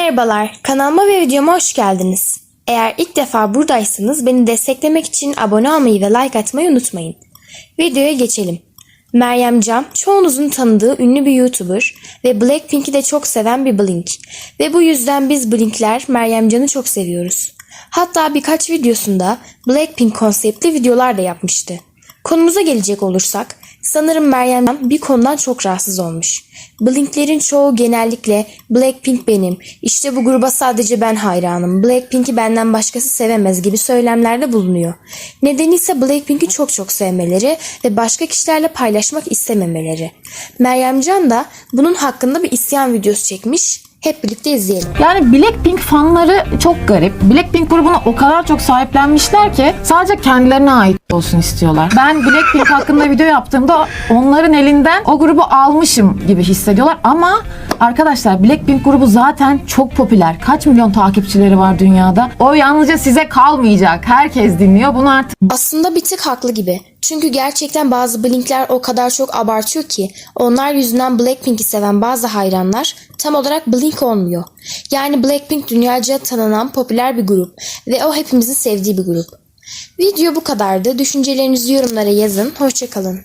Merhabalar, kanalıma ve videoma hoş geldiniz. Eğer ilk defa buradaysanız beni desteklemek için abone olmayı ve like atmayı unutmayın. Videoya geçelim. Meryem Cam, çoğunuzun tanıdığı ünlü bir YouTuber ve Blackpink'i de çok seven bir Blink. Ve bu yüzden biz Blink'ler Meryem Can'ı çok seviyoruz. Hatta birkaç videosunda Blackpink konseptli videolar da yapmıştı. Konumuza gelecek olursak, sanırım Meryem bir konudan çok rahatsız olmuş. Blink'lerin çoğu genellikle Blackpink benim, işte bu gruba sadece ben hayranım, Blackpink'i benden başkası sevemez gibi söylemlerde bulunuyor. Nedeni ise Blackpink'i çok çok sevmeleri ve başka kişilerle paylaşmak istememeleri. Meryem Can da bunun hakkında bir isyan videosu çekmiş, hep birlikte izleyelim. Yani Blackpink fanları çok garip. Blackpink grubunu o kadar çok sahiplenmişler ki sadece kendilerine ait olsun istiyorlar. Ben Blackpink hakkında video yaptığımda onların elinden o grubu almışım gibi hissediyorlar ama arkadaşlar Blackpink grubu zaten çok popüler. Kaç milyon takipçileri var dünyada? O yalnızca size kalmayacak. Herkes dinliyor. Bunu artık Aslında bir tık haklı gibi. Çünkü gerçekten bazı Blink'ler o kadar çok abartıyor ki onlar yüzünden Blackpink'i seven bazı hayranlar tam olarak Blink olmuyor. Yani Blackpink dünyaca tanınan popüler bir grup ve o hepimizin sevdiği bir grup. Video bu kadardı. Düşüncelerinizi yorumlara yazın. Hoşçakalın.